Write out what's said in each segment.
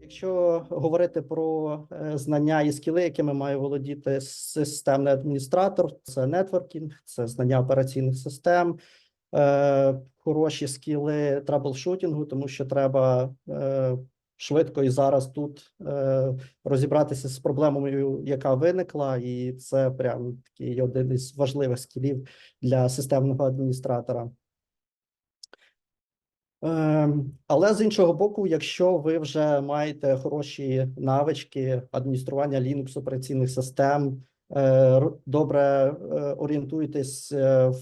Якщо говорити про е, знання і скіли, якими має володіти системний адміністратор, це нетворкінг, це знання операційних систем, е, хороші скіли траблшутінгу, тому що треба е, швидко і зараз тут е, розібратися з проблемою, яка виникла, і це прям такий один із важливих скілів для системного адміністратора. Ем, Але з іншого боку, якщо ви вже маєте хороші навички адміністрування Linux операційних систем, е, добре е, орієнтуєтесь е,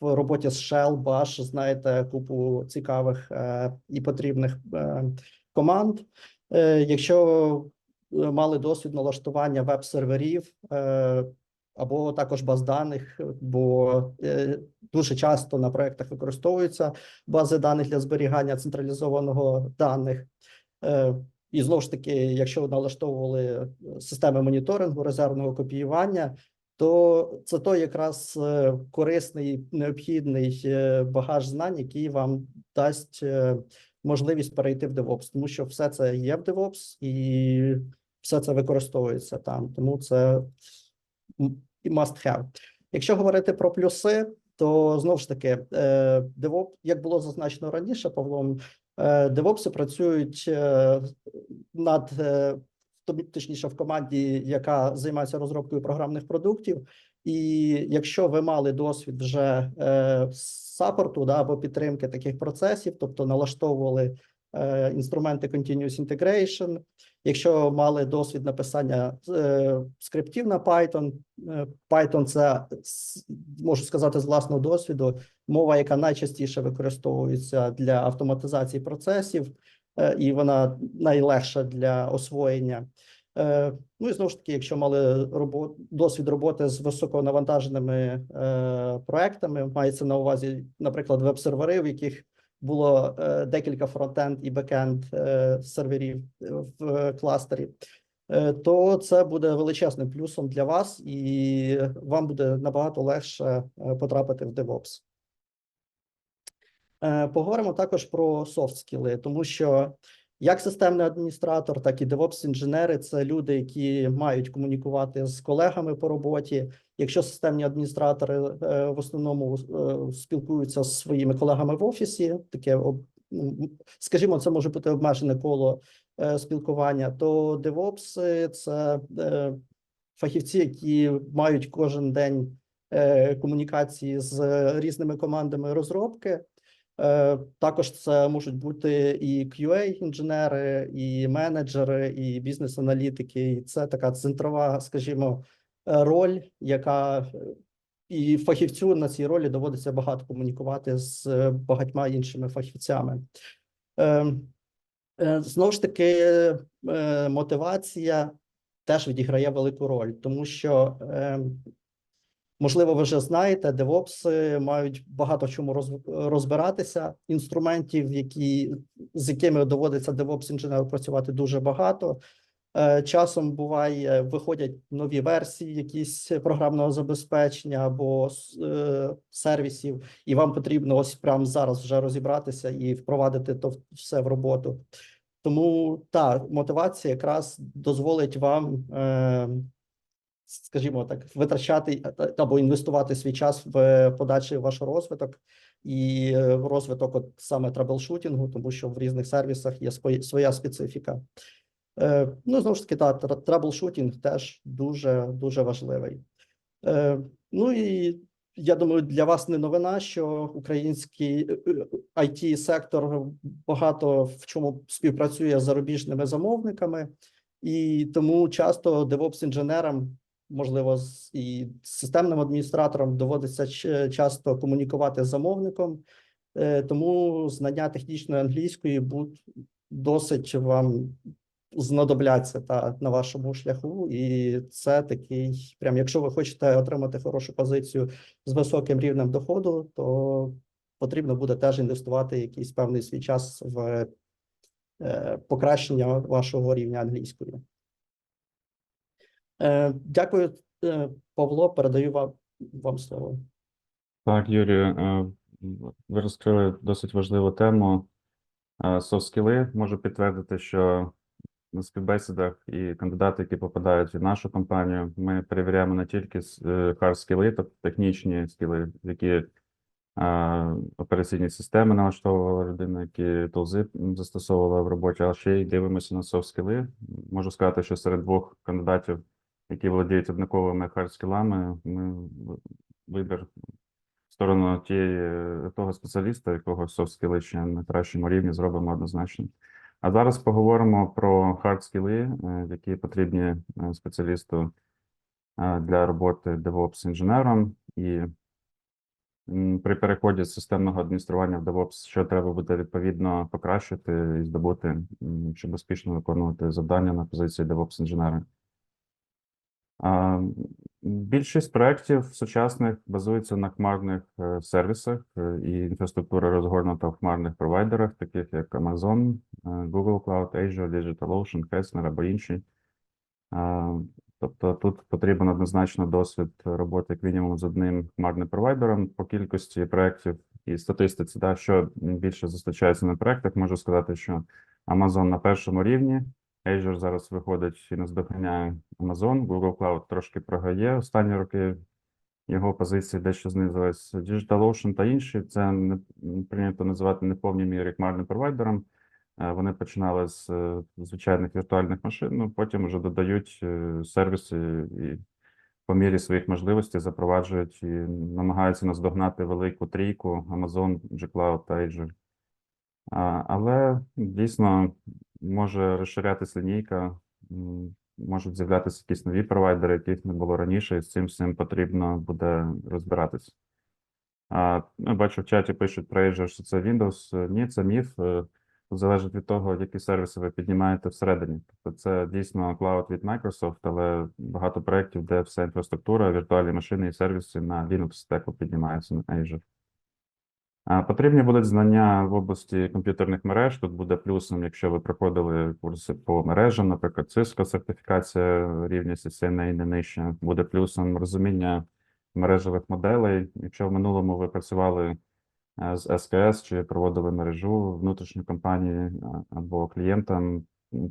в роботі з Shell, Bash, знаєте купу цікавих і потрібних команд. Е, Якщо мали досвід налаштування веб-серверів, е, або також баз даних, бо е, дуже часто на проектах використовуються бази даних для зберігання централізованого даних. І знову ж таки, якщо налаштовували системи моніторингу, резервного копіювання, то це той якраз корисний необхідний багаж знань, який вам дасть можливість перейти в DevOps, тому що все це є в DevOps і все це використовується там. Тому це must have. Якщо говорити про плюси, то знову ж таки, е, DevOps, як було зазначено раніше, Павлом, е, DevOps працюють е, над точніше в команді, яка займається розробкою програмних продуктів. І якщо ви мали досвід вже е, саппорту да, або підтримки таких процесів, тобто налаштовували е, інструменти Continuous Integration, якщо мали досвід написання е, скриптів на Python, е, Python це можу сказати з власного досвіду, мова, яка найчастіше використовується для автоматизації процесів, е, і вона найлегша для освоєння. Е, Ну і знову ж таки, якщо мали робо- досвід роботи з високонавантаженими е, проектами, мається на увазі, наприклад, веб-сервери, в яких було е, декілька фронтенд і бекенд серверів в кластері, то це буде величезним плюсом для вас, і вам буде набагато легше потрапити в DevOps. Поговоримо також про софт скіли, тому що як системний адміністратор, так і DevOps інженери це люди, які мають комунікувати з колегами по роботі. Якщо системні адміністратори е, в основному е, спілкуються з своїми колегами в офісі, таке ну, скажімо, це може бути обмежене коло е, спілкування, то DevOps – це фахівці, які мають кожен день комунікації з різними командами розробки. Е, Також це можуть бути і QA-інженери, і менеджери, і бізнес-аналітики. І це така центрова, скажімо, е, роль, яка е, і фахівцю на цій ролі доводиться багато комунікувати з багатьма іншими фахівцями. Е, е, Знову ж таки, мотивація теж відіграє велику роль, тому що е, Можливо, ви вже знаєте, DevOps мають багато чому роз- розбиратися. Інструментів, які з якими доводиться DevOps інженеру працювати дуже багато. Е, Часом буває, виходять нові версії, якісь програмного забезпечення або е, сервісів, і вам потрібно ось прямо зараз вже розібратися і впровадити то все в роботу. Тому та мотивація якраз дозволить вам. Е, скажімо так, витрачати а- або інвестувати свій час в подальший ваш розвиток і е, розвиток от саме траблшутінгу, тому що в різних сервісах є своя специфіка. Е, Ну, знову ж таки, та траблшутінг теж дуже дуже важливий. Е, Ну і я думаю, для вас не новина, що український it сектор багато в чому співпрацює з зарубіжними замовниками, і тому часто DevOps інженерам, можливо, і системним адміністраторам доводиться часто комунікувати з замовником, Е, тому знання технічної англійської будуть досить вам знадобляться та на вашому шляху, і це такий, прям якщо ви хочете отримати хорошу позицію з високим рівнем доходу, то потрібно буде теж інвестувати якийсь певний свій час в е, покращення вашого рівня англійської. Е, Дякую Е, Павло, передаю вам, вам слово. Так, Юрію, е, ви розкрили досить важливу тему. Софт-скіли можу підтвердити, що на співбесідах і кандидати, які попадають в нашу компанію, ми перевіряємо не тільки хард-скіли, тобто технічні скіли, які операційні системи налаштовувала людина, які тулзи застосовувала в роботі, але ще й дивимося на софт-скіли. Можу сказати, що серед двох кандидатів, які володіють однаковими хард-скілами, ми вибір в сторону тієї того спеціаліста, якого софт-скіли ще на кращому рівні зробимо однозначно. А зараз поговоримо про хард-скіли, е, які потрібні е, спеціалісту е, для роботи DevOps-інженером. І при переході з системного адміністрування в DevOps, що треба буде відповідно покращити і здобути, щоб успішно виконувати завдання на позиції DevOps-інженера. А, Більшість проєктів сучасних базується на хмарних е, сервісах е, і інфраструктура розгорнута в хмарних провайдерах, таких як Amazon, е, Google Cloud, Azure, DigitalOcean, Kessler або інші. Тобто тут потрібен однозначно досвід роботи як мінімум з одним хмарним провайдером по кількості проєктів і статистиці, да, що більше зустрічається на проєктах, можу сказати, що Amazon на першому рівні, Azure зараз виходить і наздоганяє Amazon, Google Cloud трошки програє останні роки. Його позиції дещо знизились. DigitalOcean та інші це не прийнято називати не повній мірі хмарним провайдером. Е, Вони починали з е, звичайних віртуальних машин, ну потім вже додають е, сервіси і по мірі своїх можливостей запроваджують і намагаються наздогнати велику трійку Amazon, G-Cloud та Azure. Але дійсно може розширятись лінійка, можуть з'являтися якісь нові провайдери, яких не було раніше, і з цим всім потрібно буде розбиратись. А, ну, бачу, в чаті пишуть про Azure, що це Windows. Ні, це міф. Е, залежить від того, які сервіси ви піднімаєте всередині. Тобто це дійсно клауд від Microsoft, але багато проєктів, де вся інфраструктура, віртуальні машини і сервіси на Linux стеку піднімаються на Azure. Потрібні будуть знання в області комп'ютерних мереж. Тут буде плюсом, якщо ви проходили курси по мережам, наприклад, Cisco сертифікація рівня CCNA не нижче. Буде плюсом розуміння мережевих моделей. Якщо в минулому ви працювали з SKS чи проводили мережу внутрішньої компанії або клієнтам,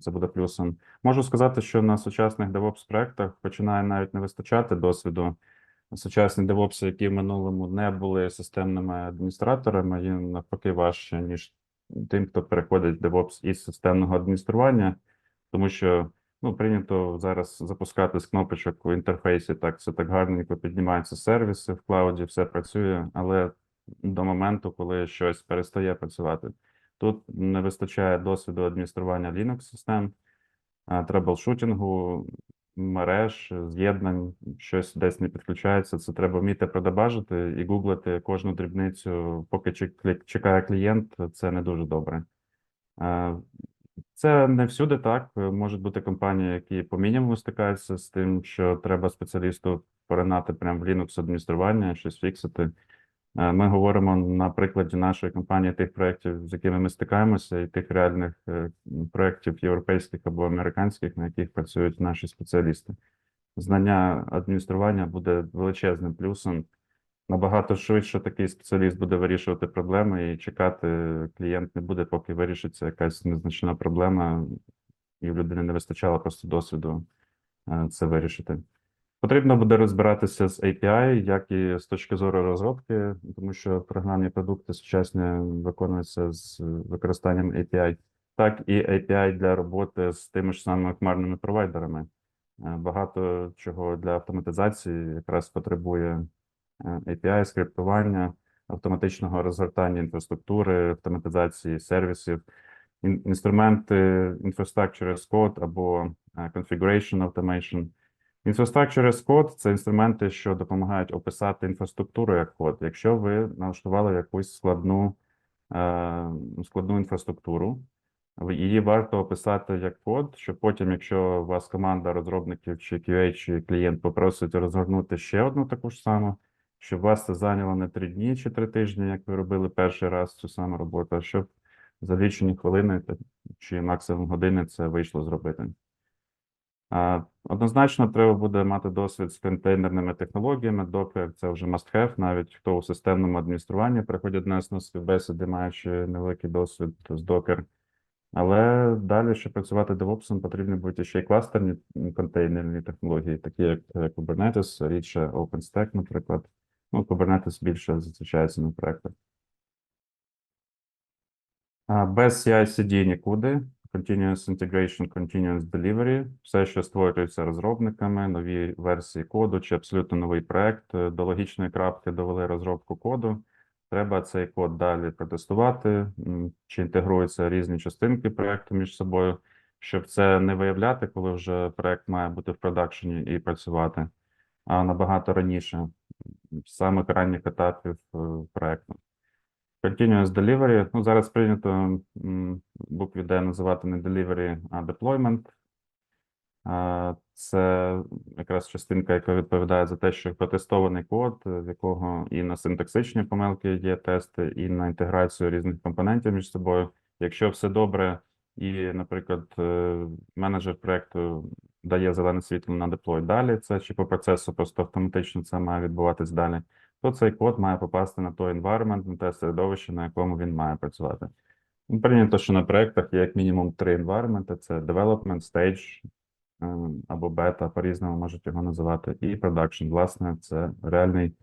це буде плюсом. Можу сказати, що на сучасних DevOps проектах починає навіть не вистачати досвіду сучасні девопси, які в минулому не були системними адміністраторами, їм навпаки важче, ніж тим, хто переходить в DevOps із системного адміністрування, тому що ну, прийнято зараз запускати з кнопочок у інтерфейсі, так все так гарненько піднімаються сервіси в клауді, все працює, але до моменту, коли щось перестає працювати. Тут не вистачає досвіду адміністрування Linux-систем, траблшутінгу, мереж, з'єднань, щось десь не підключається. Це треба вміти продабажити і гуглити кожну дрібницю, поки чек- чекає клієнт, це не дуже добре. Е, Це не всюди так. Можуть бути компанії, які по мінімуму стикаються з тим, що треба спеціалісту поринати прямо в Linux адміністрування, щось фіксити. Е, Ми говоримо на прикладі нашої компанії тих проєктів, з якими ми стикаємося, і тих реальних е, проєктів європейських або американських, на яких працюють наші спеціалісти. Знання адміністрування буде величезним плюсом. Набагато швидше такий спеціаліст буде вирішувати проблеми і чекати клієнт не буде, поки вирішиться якась незначна проблема, і в людини не вистачало просто досвіду е, це вирішити. Потрібно буде розбиратися з API, як і з точки зору розробки, тому що програмні продукти сучасні виконуються з використанням API, так і API для роботи з тими ж самими хмарними провайдерами. Е, Багато чого для автоматизації якраз потребує е, API, скриптування, автоматичного розгортання інфраструктури, автоматизації сервісів, ін- інструменти Infrastructure as Code або е, Configuration Automation. Infrastructure as Code – це інструменти, що допомагають описати інфраструктуру як код. Якщо ви налаштували якусь складну, е, складну інфраструктуру, її варто описати як код, щоб потім, якщо у вас команда розробників чи QA, чи клієнт попросить розгорнути ще одну таку ж саму, щоб вас це зайняло не три дні чи три тижні, як ви робили перший раз цю саму роботу, а щоб за лічені хвилини чи максимум години це вийшло зробити. Однозначно, треба буде мати досвід з контейнерними технологіями. Docker – це вже must have, навіть хто у системному адмініструванні приходять до нас на співбесіди, маючи невеликий досвід з Docker. Але далі, щоб працювати DevOps, потрібні будуть ще й кластерні контейнерні технології, такі як Kubernetes, рідше OpenStack, наприклад. Ну, Kubernetes більше зустрічається на проектах. Без CI-CD нікуди. Continuous Integration, Continuous Delivery. Все, що створюється розробниками, нові версії коду чи абсолютно новий проект. е, До логічної крапки довели розробку коду. Треба цей код далі протестувати, чи інтегруються різні частинки проекту між собою, щоб це не виявляти, коли вже проект має бути в продакшені і працювати, а набагато раніше, з самих ранніх етапів е, проекту. Continuous Delivery. Ну, зараз прийнято букві D називати не Delivery, а Deployment. Це якраз частинка, яка відповідає за те, що протестований код, в якого і на синтаксичні помилки є тести, і на інтеграцію різних компонентів між собою. Якщо все добре, і, наприклад, е, менеджер проекту дає зелене світло на деплой далі, це чи по процесу просто автоматично це має відбуватись далі, то цей код має попасти на той environment, на те середовище, на якому він має працювати. Ну, Прийнято, що на проектах є як мінімум три environment: це development, stage е, або бета, по-різному можуть його називати, і production. Власне, це реальний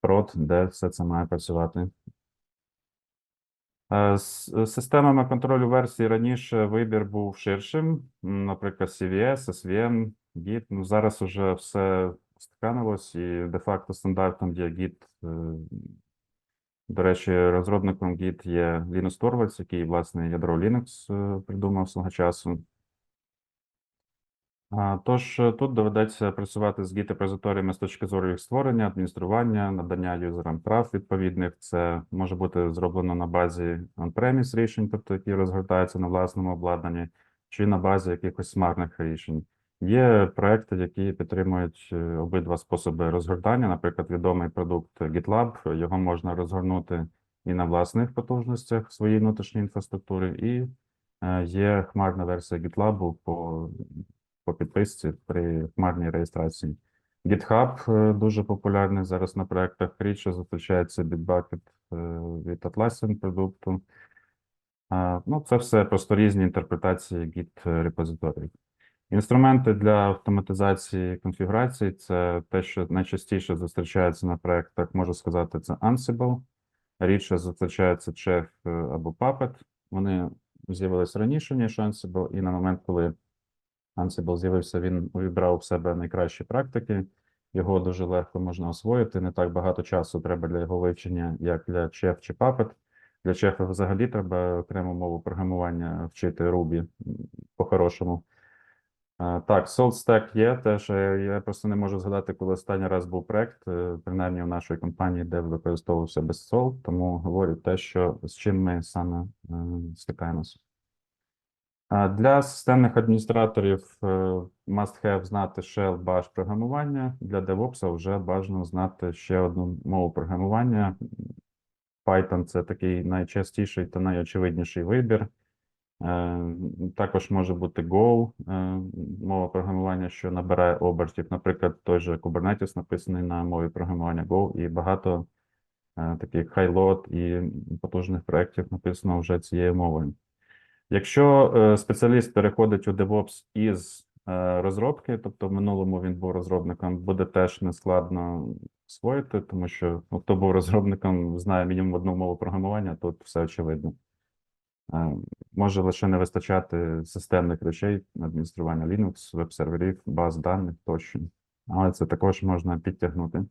прод, де все це має працювати. Е, З системами контролю версій раніше вибір був ширшим, наприклад, CVS, SVN, Git. Ну, зараз уже все стиканулось, і де-факто стандартом є Git. е, До речі, розробником Git є Linus Torvalds, який, власне, ядро Linux е, придумав свого часу. Тож е, тут доведеться працювати з Git-репозиторіями з точки зору їх створення, адміністрування, надання юзерам прав відповідних. Це може бути зроблено на базі on-premise рішень, тобто які розгортаються на власному обладнанні, чи на базі якихось смартних рішень. Є проекти, які підтримують е, обидва способи розгортання. Наприклад, відомий продукт GitLab, його можна розгорнути і на власних потужностях своєї внутрішньої інфраструктури, і е, є хмарна версія GitLab по по підписці при хмарній реєстрації. GitHub е, дуже популярний зараз на проектах. Рідше зустрічається Bitbucket від Atlassian продукту. Ну, це все просто різні інтерпретації Git репозиторій. Інструменти для автоматизації конфігурації це те, що найчастіше зустрічається на проектах, можу сказати, це Ansible. Рідше зустрічається Chef е, або Puppet. Вони з'явились раніше, ніж Ansible, і на момент, коли Ansible з'явився, він увібрав в себе найкращі практики. Його дуже легко можна освоїти. Не так багато часу треба для його вивчення, як для Chef чи Puppet. Для Chef взагалі треба окрему мову програмування вчити Ruby по-хорошому. А, Так, SaltStack є теж. е, Я просто не можу згадати, коли останній раз був проект, е, принаймні в нашої компанії, де використовувався без Salt, тому говорю те, що з чим ми саме е, стикаємося. Для системних адміністраторів е, must have знати shell bash програмування. Для DevOps вже бажано знати ще одну мову програмування. Python це такий найчастіший та найочевидніший вибір. Е, Також може бути Go, е, мова програмування, що набирає обертів. Наприклад, той же Kubernetes написаний на мові програмування Go, і багато е, таких high-load і потужних проєктів написано вже цією мовою. Якщо спеціаліст переходить у DevOps із розробки, тобто в минулому він був розробником, буде теж нескладно освоїти, тому що ну, хто був розробником, знає мінімум одну мову програмування, тут все очевидно. Е, Може лише не вистачати системних речей, адміністрування Linux, веб-серверів, баз даних тощо. Але це також можна підтягнути.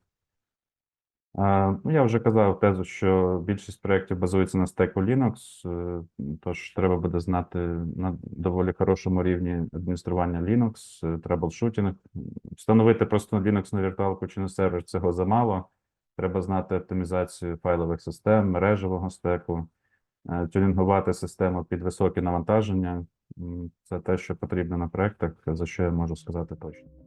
Ну, я вже казав тезу, що більшість проєктів базується на стеку Linux, е, тож треба буде знати на доволі хорошому рівні адміністрування Linux, е, траблшутінг. Встановити просто Linux на віртуалку чи на сервер цього замало. Треба знати оптимізацію файлових систем, мережевого стеку, е, тюнінгувати систему під високі навантаження. Це те, що потрібно на проектах, за що я можу сказати точно.